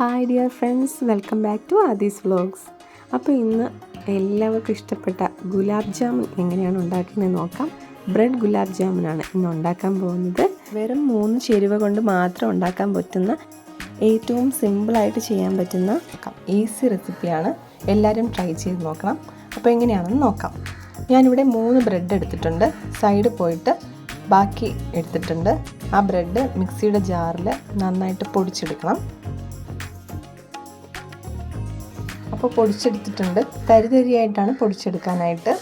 Hi dear friends welcome back to Aadhi's vlogs അപ്പോൾ ഇന്ന് എല്ലാവർക്കും ഇഷ്ടപ്പെട്ട ഗുലാബ് ജാമുൻ എങ്ങനെയാണ് ഉണ്ടാക്കുന്നത് നോക്കാം. ബ്രെഡ് ഗുലാബ് ജാമുനാണ് ഇന്ന് ഉണ്ടാക്കാൻ പോകുന്നത്. വെറും മൂന്ന് ചേരുവ കൊണ്ട് മാത്രം ഉണ്ടാക്കാൻ പറ്റുന്ന ഏറ്റവും സിമ്പിളായിട്ട് ചെയ്യാൻ പറ്റുന്ന ഈസി റെസിപ്പിയാണ് എല്ലാവരും ട്രൈ ചെയ്ത് നോക്കണം. അപ്പോൾ എങ്ങനെയാണെന്ന് നോക്കാം. ഞാനിവിടെ മൂന്ന് ബ്രെഡ് എടുത്തിട്ടുണ്ട്. സൈഡ് പോയിട്ട് ബാക്കി എടുത്തിട്ടുണ്ട്. ആ ബ്രെഡ് മിക്സിയുടെ ജാറിൽ നന്നായിട്ട് പൊടിച്ചെടുക്കണം. അപ്പോൾ പൊടിച്ചെടുത്തിട്ടുണ്ട്. തരിതരിയായിട്ടാണ് പൊടിച്ചെടുക്കാനായിട്ട്.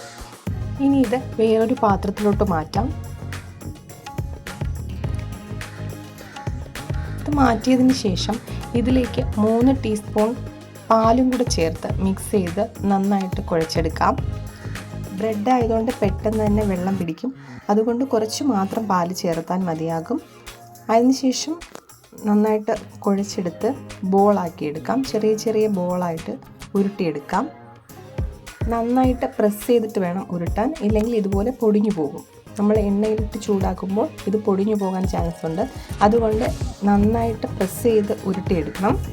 ഇനി ഇത് വേറൊരു പാത്രത്തിലോട്ട് മാറ്റാം. ഇത് മാറ്റിയതിന് ശേഷം ഇതിലേക്ക് മൂന്ന് ടീസ്പൂൺ പാലും കൂടെ ചേർത്ത് മിക്സ് ചെയ്ത് നന്നായിട്ട് കുഴച്ചെടുക്കാം. ബ്രെഡ് ആയതുകൊണ്ട് പെട്ടെന്ന് തന്നെ വെള്ളം പിടിക്കും. അതുകൊണ്ട് കുറച്ച് മാത്രം പാൽ ചേർത്താൻ മതിയാകും. അതിനുശേഷം നന്നായിട്ട് കുഴച്ചെടുത്ത് ബോളാക്കി എടുക്കാം. ചെറിയ ചെറിയ ബോളായിട്ട് ഉരുട്ടിയെടുക്കാം. നന്നായിട്ട് പ്രസ് ചെയ്തിട്ട് വേണം ഉരുട്ടാൻ. ഇല്ലെങ്കിൽ ഇതുപോലെ പൊടിഞ്ഞു പോകും. നമ്മൾ എണ്ണയിലിട്ട് ചൂടാക്കുമ്പോൾ ഇത് പൊടിഞ്ഞു പോകാൻ ചാൻസ് ഉണ്ട്. അതുകൊണ്ട് നന്നായിട്ട് പ്രസ് ചെയ്ത് ഉരുട്ടിയെടുക്കണം.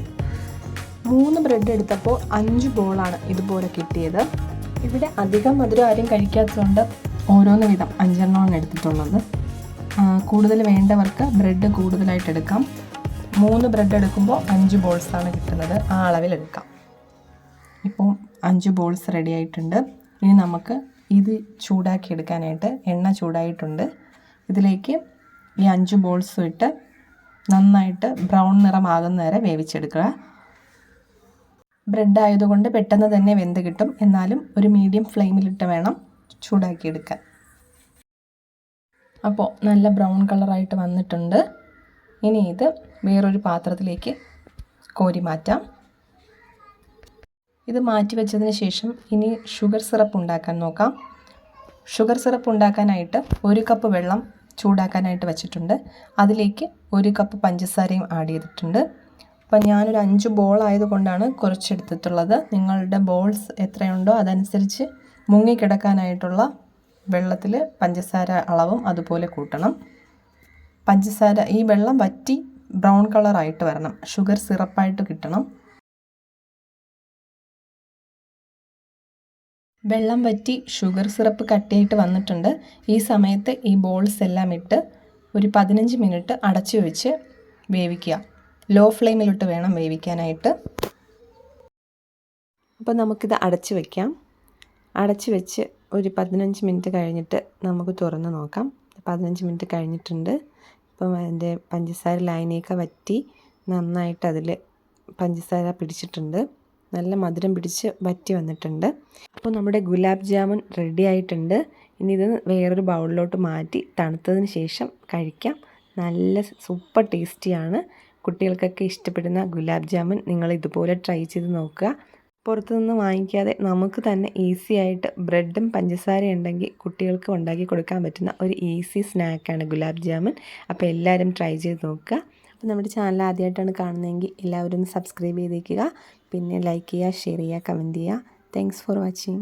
മൂന്ന് ബ്രെഡ് എടുത്തപ്പോൾ അഞ്ച് ബോളാണ് ഇതുപോലെ കിട്ടിയത്. ഇവിടെ അധികം മധുരം ആരും കഴിക്കാത്തതുകൊണ്ട് ഓരോന്ന് വിധം അഞ്ചെണ്ണമാണ് എടുത്തിട്ടുള്ളത്. കൂടുതൽ വേണ്ടവർക്ക് ബ്രെഡ് കൂടുതലായിട്ട് എടുക്കാം. മൂന്ന് ബ്രെഡ് എടുക്കുമ്പോൾ അഞ്ച് ബോൾസാണ് കിട്ടുന്നത്. ആ അളവിൽ എടുക്കാം. ഇപ്പോൾ അഞ്ച് ബോൾസ് റെഡി ആയിട്ടുണ്ട്. ഇനി നമുക്ക് ഇത് ചൂടാക്കി എടുക്കാനായിട്ട് എണ്ണ ചൂടായിട്ടുണ്ട്. ഇതിലേക്ക് ഈ അഞ്ച് ബോൾസും ഇട്ട് നന്നായിട്ട് ബ്രൗൺ നിറമാകുന്ന വരെ വേവിച്ചെടുക്കുക. ബ്രെഡ് ആയതുകൊണ്ട് പെട്ടെന്ന് തന്നെ വെന്ത് കിട്ടും. എന്നാലും ഒരു മീഡിയം ഫ്ലെയിമിലിട്ട് വേണം ചൂടാക്കിയെടുക്കാൻ അപ്പോൾ നല്ല ബ്രൗൺ കളറായിട്ട് വന്നിട്ടുണ്ട്. ഇനി ഇത് വേറൊരു പാത്രത്തിലേക്ക് കോരി മാറ്റാം. ഇത് മാറ്റി വെച്ചതിന് ശേഷം ഇനി ഷുഗർ സിറപ്പ് ഉണ്ടാക്കാൻ നോക്കാം. ഷുഗർ സിറപ്പ് ഉണ്ടാക്കാനായിട്ട് ഒരു കപ്പ് വെള്ളം ചൂടാക്കാനായിട്ട് വെച്ചിട്ടുണ്ട്. അതിലേക്ക് ഒരു കപ്പ് പഞ്ചസാരയും ആഡ് ചെയ്തിട്ടുണ്ട്. അപ്പം ഞാനൊരു അഞ്ച് ബോൾ ആയതുകൊണ്ടാണ് കുറച്ചെടുത്തിട്ടുള്ളത്. നിങ്ങളുടെ ബോൾസ് എത്രയുണ്ടോ അതനുസരിച്ച് മുങ്ങിക്കിടക്കാനായിട്ടുള്ള വെള്ളത്തിൽ പഞ്ചസാര അളവും അതുപോലെ കൂട്ടണം. പഞ്ചസാര ഈ വെള്ളം വറ്റി ബ്രൗൺ കളറായിട്ട് വരണം. ഷുഗർ സിറപ്പായിട്ട് കിട്ടണം. വെള്ളം വറ്റി ഷുഗർ സിറപ്പ് കട്ടിയായിട്ട് വന്നിട്ടുണ്ട്. ഈ സമയത്ത് ഈ ബോൾസ് എല്ലാം ഇട്ട് ഒരു പതിനഞ്ച് മിനിറ്റ് അടച്ചു വെച്ച് വേവിക്കുക. ലോ ഫ്ലെയിമിലിട്ട് വേണം വേവിക്കാനായിട്ട്. അപ്പോൾ നമുക്കിത് അടച്ചു വയ്ക്കാം അടച്ചു വെച്ച് ഒരു പതിനഞ്ച് മിനിറ്റ് കഴിഞ്ഞിട്ട് നമുക്ക് തുറന്ന് നോക്കാം. പതിനഞ്ച് മിനിറ്റ് കഴിഞ്ഞിട്ടുണ്ട്. ഇപ്പം അതിന്റെ പഞ്ചസാര ലൈനയൊക്കെ വറ്റി നന്നായിട്ട് അതിൽ പഞ്ചസാര പിടിച്ചിട്ടുണ്ട്. നല്ല മധുരം പിടിച്ച് വറ്റി വന്നിട്ടുണ്ട്. അപ്പോൾ നമ്മുടെ ഗുലാബ് ജാമുൻ റെഡി ആയിട്ടുണ്ട്. ഇനി ഇത് വേറൊരു ബൗളിലോട്ട് മാറ്റി തണുത്തതിന് ശേഷം കഴിക്കാം. നല്ല സൂപ്പർ ടേസ്റ്റിയാണ് കുട്ടികൾക്കൊക്കെ ഇഷ്ടപ്പെടുന്ന ഗുലാബ് ജാമുൻ നിങ്ങൾ ഇതുപോലെ ട്രൈ ചെയ്ത് നോക്കുക. പുറത്തുനിന്ന് വാങ്ങിക്കാതെ നമുക്ക് തന്നെ ഈസി ആയിട്ട് ബ്രെഡും പഞ്ചസാരയും ഉണ്ടെങ്കിൽ കുട്ടികൾക്ക് ഉണ്ടാക്കി കൊടുക്കാൻ പറ്റുന്ന ഒരു ഈസി സ്നാക്കാണ് ഗുലാബ് ജാമുൻ. അപ്പോൾ എല്ലാവരും ട്രൈ ചെയ്ത് നോക്കുക. അപ്പോൾ നമ്മുടെ ചാനൽ ആദ്യമായിട്ടാണ് കാണുന്നതെങ്കിൽ എല്ലാവരും സബ്സ്ക്രൈബ് ചെയ്തേക്കുക. പിന്നെ ലൈക്ക് ചെയ്യുക ഷെയർ ചെയ്യുക കമന്റ് ചെയ്യുക. Thanks for watching